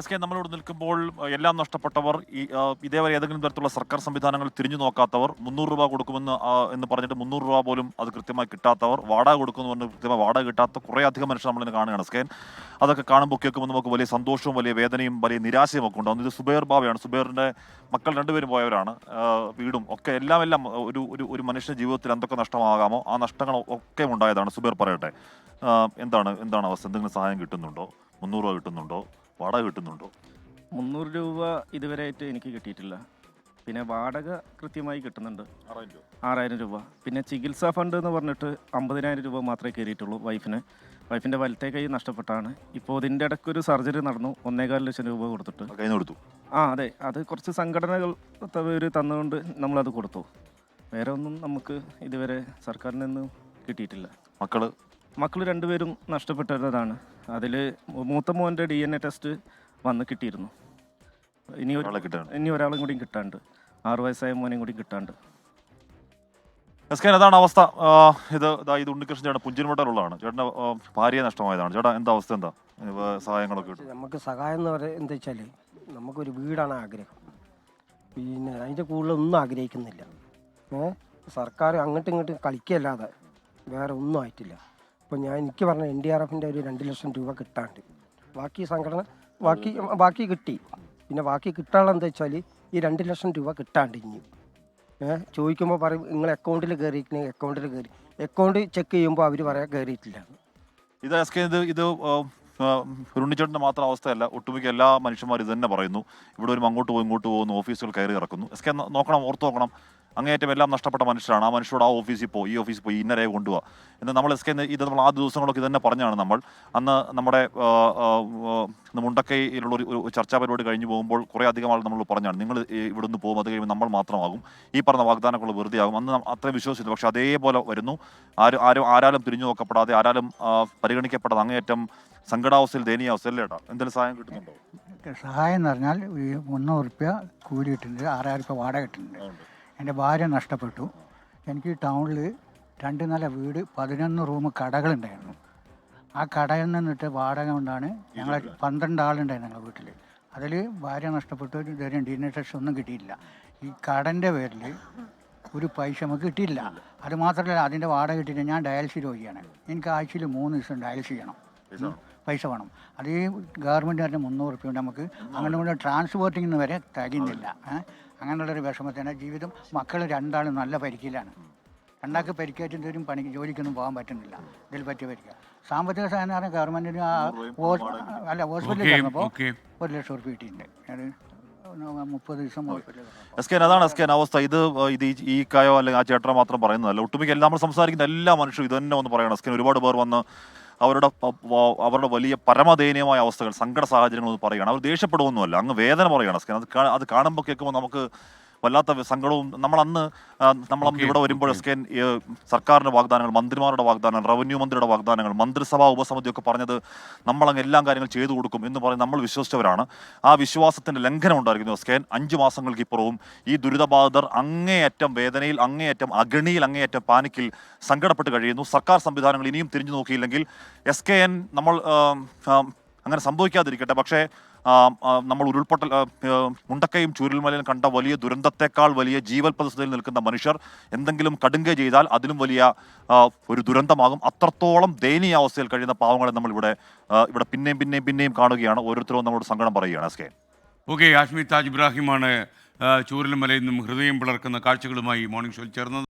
S K നമ്മളോട് നിൽക്കുമ്പോൾ എല്ലാം നഷ്ടപ്പെട്ടവർ ഇതേവരെ ഏതെങ്കിലും തരത്തിലുള്ള സർക്കാർ സംവിധാനങ്ങൾ തിരിഞ്ഞു നോക്കാത്തവർ മുന്നൂറ് രൂപ കൊടുക്കുമെന്ന് എന്ന് പറഞ്ഞിട്ട് മുന്നൂറ് രൂപ പോലും അത് കൃത്യമായി കിട്ടാത്തവർ വാടക കൊടുക്കുമെന്ന് പറഞ്ഞ് കൃത്യമായി വാടക കിട്ടാത്ത കുറേ അധികം മനുഷ്യർ നമ്മളിന്ന് കാണുകയാണ് എസ് കെ. അതൊക്കെ കാണുമ്പോൾ കേൾക്കുമ്പോൾ നമുക്ക് വലിയ സന്തോഷവും വലിയ വേദനയും വലിയ നിരാശയും ഒക്കെ ഉണ്ടാകും ഇത് സുബേർ ബാബയാണ്. സുബേറിന്റെ മക്കൾ രണ്ടുപേരും പോയവരാണ്. വീടും ഒക്കെ എല്ലാം എല്ലാം ഒരു ഒരു ഒരു മനുഷ്യ ജീവിതത്തിൽ എന്തൊക്കെ നഷ്ടമാകാമോ ആ നഷ്ടങ്ങൾ ഒക്കെ ഉണ്ടായതാണ്. സുബേർ പറയട്ടെ. എന്താണ് എന്താണ് അവസ്ഥ? എന്തെങ്കിലും സഹായം കിട്ടുന്നുണ്ടോ? മുന്നൂറ് രൂപ കിട്ടുന്നുണ്ടോ? വാടക കിട്ടുന്നുണ്ടോ? മുന്നൂറ് രൂപ ഇതുവരെ ആയിട്ട് എനിക്ക് കിട്ടിയിട്ടില്ല. പിന്നെ വാടക കൃത്യമായി കിട്ടുന്നുണ്ട്. ആറായിരം രൂപ. പിന്നെ ചികിത്സാ ഫണ്ട് എന്ന് പറഞ്ഞിട്ട് അമ്പതിനായിരം രൂപ മാത്രമേ കയറിയിട്ടുള്ളൂ വൈഫിന്. വൈഫിന്റെ വലത്തെ കൈ നഷ്ടപ്പെട്ടാണ്. ഇപ്പോൾ ഇതിന്റെ ഇടയ്ക്ക് ഒരു സർജറി നടന്നു. ഒന്നേകാൽ ലക്ഷം രൂപ കൊടുത്തിട്ട്. കൊടുത്തു. ആ അതെ. അത് കുറച്ച് സംഘടനകൾ ഒരു തന്നുകൊണ്ട് നമ്മളത് കൊടുത്തു. വേറെ ഒന്നും നമുക്ക് ഇതുവരെ സർക്കാരിൽ നിന്ന് കിട്ടിയിട്ടില്ല. മക്കൾ? മക്കൾ രണ്ടുപേരും നഷ്ടപ്പെട്ടതാണ് അതിൽ മൂത്ത മോന്റെ ഡി എൻ എ ടെസ്റ്റ് വന്ന് കിട്ടിയിരുന്നു. ഇനി ഒരു ഒരാളെ കിട്ടാണ് ഇനി ഒരാളും കൂടി കിട്ടാണ്ട്. ആറു വയസ്സായ മോനെയും കൂടി കിട്ടാണ്ട്. എസ് കെ അതാണ് അവസ്ഥ. ഇത് ദാ ഇത് ഉണ്ണികൃഷ്ണൻ ചേട്ടൻ പുഞ്ചിരിമട്ടലുള്ളതാണ് ചേട്ടന്റെ ഭാര്യയെ നഷ്ടമായതാണ്. ചേട്ടാ എന്താ അവസ്ഥ? എന്താ? സഹായങ്ങളൊക്കെ കിട്ടും. നമുക്ക് സഹായം എന്ന് പറയുന്നത് എന്താ വെച്ചാൽ നമുക്കൊരു വീടാണ് ആഗ്രഹം. പിന്നെ അതിന്റെ കൂടുതലൊന്നും ആഗ്രഹിക്കുന്നില്ല. സർക്കാർ അങ്ങോട്ടും ഇങ്ങോട്ടും കളിക്കല്ലാതെ വേറെ ഒന്നും ആയിട്ടില്ല. ഇപ്പോൾ ഞാൻ എനിക്ക് പറഞ്ഞ എൻ ഡി ആർ എഫിന്റെ ഒരു രണ്ട് ലക്ഷം രൂപ കിട്ടാണ്ട്. ബാക്കി സംഘടന ബാക്കി ബാക്കി കിട്ടി. പിന്നെ ബാക്കി കിട്ടാനുള്ള എന്താ വെച്ചാൽ ഈ രണ്ട് ലക്ഷം രൂപ കിട്ടാണ്ട് ഇനി. ഏഹ് ചോദിക്കുമ്പോൾ പറയും നിങ്ങൾ അക്കൗണ്ടിൽ കയറിയിരിക്കണേ അക്കൗണ്ടിൽ കയറി അക്കൗണ്ട് ചെക്ക് ചെയ്യുമ്പോൾ അവർ പറയാൻ കയറിയിട്ടില്ല ഇത് ഇത് ഇത് ഉണ്ണിച്ചേട്ടന്റെ മാത്രം അവസ്ഥയല്ല ഒട്ടുമിക്ക എല്ലാ മനുഷ്യന്മാരും ഇത് തന്നെ പറയുന്നു. ഇവിടെ ഒരു അങ്ങോട്ട് പോകും ഇങ്ങോട്ട് പോകുന്നു ഓഫീസുകൾ കയറി ഇറക്കുന്നു. എസ് കെ നോക്കണം ഓർത്ത് നോക്കണം. അങ്ങേയറ്റം എല്ലാം നഷ്ടപ്പെട്ട മനുഷ്യരാണ്. ആ മനുഷ്യരോട് ആ ഓഫീസിൽ പോയി ഈ ഓഫീസിൽ പോയി ഇന്നലെ കൊണ്ടുപോകുക എന്ന് നമ്മൾ എസ് കെ ഇത് നമ്മൾ ആ ദിവസങ്ങളൊക്കെ ഇത് തന്നെ പറഞ്ഞാണ് നമ്മൾ. അന്ന് നമ്മുടെ മുണ്ടക്കൈയിലുള്ള ഒരു ചർച്ചാപരിപാടി ചർച്ചാ പരിപാടി കഴിഞ്ഞു പോകുമ്പോൾ കുറേ അധികം ആൾ നമ്മൾ പറഞ്ഞാണ് നിങ്ങൾ ഇവിടെ നിന്ന് പോകും അത് കഴിയുമ്പോൾ നമ്മൾ മാത്രമാകും. ഈ പറഞ്ഞ വാഗ്ദാനങ്ങൾ വെറുതെ ആകും. അന്ന് അത്രയും വിശ്വസിച്ചു പക്ഷെ അതേപോലെ വരുന്നു. ആരും ആരും ആരാലും തിരിഞ്ഞു നോക്കപ്പെടാതെ ആരാലും പരിഗണിക്കപ്പെടാതെ അങ്ങേയറ്റം സങ്കടാവസ്ഥയിൽ ദയനീയാവസ്ഥ ഏട്ടാ? എന്തെങ്കിലും സഹായം കിട്ടുന്നുണ്ടോ? സഹായം എന്ന് പറഞ്ഞാൽ ഈ മുന്നൂറ് റുപ്യ കൂലി കിട്ടുന്നുണ്ട് ആറായിരം റുപ്യ വാടക കിട്ടുന്നുണ്ട്. എന്റെ ഭാര്യ നഷ്ടപ്പെട്ടു. എനിക്ക് ടൗണിൽ രണ്ട് നില വീട് പതിനൊന്ന് റൂം കടകളുണ്ടായിരുന്നു. ആ കടയിൽ നിന്നിട്ട് വാടക കൊണ്ടാണ് ഞങ്ങൾ പന്ത്രണ്ട് ആളുണ്ടായിരുന്നു ഞങ്ങളുടെ വീട്ടിൽ അതിൽ ഭാര്യ നഷ്ടപ്പെട്ടു. ഇതുവരെ ടെസ്റ്റ് ഒന്നും കിട്ടിയില്ല ഈ കടന്റെ പേരിൽ ഒരു പൈസ നമുക്ക് കിട്ടിയില്ല അത് മാത്രമല്ല അതിന്റെ വാടക കിട്ടിയില്ല ഞാൻ ഡയാലിസിസ് രോഗിയാണ്. എനിക്ക് ആഴ്ചയിൽ മൂന്ന് ദിവസം ഡയാലിസിസ് ചെയ്യണം. പൈസ വേണം. അത് ഈ ഗവൺമെന്റ് തന്നെ മുന്നൂറ് റുപ്യ നമുക്ക് അങ്ങനെ കൊണ്ട് ട്രാൻസ്പോർട്ടിങ്ങിന് വരെ തികയുന്നില്ല ഏഹ് അങ്ങനെയുള്ളൊരു വിഷമത്തിന് ജീവിതം മക്കൾ രണ്ടാളും നല്ല പരിക്കിലാണ്. രണ്ടാൾക്ക് പരിക്കേറ്റും പണി പണിക്ക് ജോലിക്കൊന്നും പോകാൻ പറ്റുന്നില്ല. ഇതിൽ പറ്റിയ പരിക്ക. സാമ്പത്തിക പറഞ്ഞാൽ ഗവൺമെന്റിന് അല്ല ഹോസ്പിറ്റലിൽ ചെന്നപ്പോൾ കിടന്നപ്പോൾ ഒരു ലക്ഷം റുപ്യ കിട്ടിയിട്ടുണ്ട്. അത് മുപ്പത് ദിവസം. എസ് കെ അതാണ് എസ് കെ അവസ്ഥ. ഇത് ഇത് ഈ- ഈ കായോ അല്ലെങ്കിൽ ആ ചേട്ടനെ മാത്രം പറയുന്നതല്ല. ഒട്ടുമിക്ക എല്ലാം നമ്മൾ സംസാരിക്കുന്ന എല്ലാ മനുഷ്യരും ഇത് തന്നെ ഒന്ന് പറയണം. എസ് കെ ഒരുപാട് പേർ വന്ന് അവരുടെ അവരുടെ വലിയ പരമദയനീയമായ അവസ്ഥകൾ സങ്കട സാഹചര്യങ്ങൾ ഒന്ന് പറയുകയാണ്. അവർ ദേഷ്യപ്പെടുമൊന്നുമല്ല അങ്ങ് വേദന പറയുകയാണ്. അത് കാണുമ്പോൾ കേൾക്കുമ്പോൾ നമുക്ക് വല്ലാത്ത സങ്കടവും നമ്മൾ അന്ന് നമ്മൾ ഇവിടെ വരുമ്പോൾ. എസ് കെ സർക്കാരിന്റെ വാഗ്ദാനങ്ങൾ മന്ത്രിമാരുടെ വാഗ്ദാനങ്ങൾ റവന്യൂ മന്ത്രിയുടെ വാഗ്ദാനങ്ങൾ മന്ത്രിസഭാ ഉപസമിതി ഒക്കെ പറഞ്ഞത് നമ്മളങ്ങ് എല്ലാ കാര്യങ്ങളും ചെയ്തു കൊടുക്കും എന്ന് പറഞ്ഞ് നമ്മൾ വിശ്വസിച്ചവരാണ്. ആ വിശ്വാസത്തിന്റെ ലംഘനം ഉണ്ടായിരിക്കുന്നു എസ് കെ അഞ്ചു മാസങ്ങൾക്ക് ഇപ്പുറവും ഈ ദുരിതബാധിതർ അങ്ങേയറ്റം വേദനയിൽ അങ്ങേയറ്റം അഗണിയിൽ അങ്ങേയറ്റം പാനിക്കിൽ സങ്കടപ്പെട്ട് കഴിയുന്നു. സർക്കാർ സംവിധാനങ്ങൾ ഇനിയും തിരിഞ്ഞു നോക്കിയില്ലെങ്കിൽ എസ് കെ എൻ നമ്മൾ അങ്ങനെ സംഭവിക്കാതിരിക്കട്ടെ. പക്ഷേ നമ്മൾ ഉരുൾപൊട്ടൽ മുണ്ടക്കയും ചൂരൽമലയിലും കണ്ട വലിയ ദുരന്തത്തെക്കാൾ വലിയ ജീവൽ പ്രതിസന്ധിയിൽ നിൽക്കുന്ന മനുഷ്യർ എന്തെങ്കിലും കടുങ്ക ചെയ്താൽ അതിലും വലിയ ഒരു ദുരന്തമാകും. അത്രത്തോളം ദയനീയാവസ്ഥയിൽ കഴിയുന്ന പാവങ്ങളെ നമ്മൾ ഇവിടെ ഇവിടെ പിന്നെയും പിന്നെയും പിന്നെയും കാണുകയാണ്. ഓരോരുത്തരും നമ്മളോട് സങ്കടം പറയുകയാണ്. S K. Okay Ashmi Taj ഇബ്രാഹിമാണ് ചൂരൽമലയിൽ നിന്നും ഹൃദയം പിളർക്കുന്ന കാഴ്ചകളുമായി മോർണിംഗ് ഷോയിൽ ചേർന്നത്.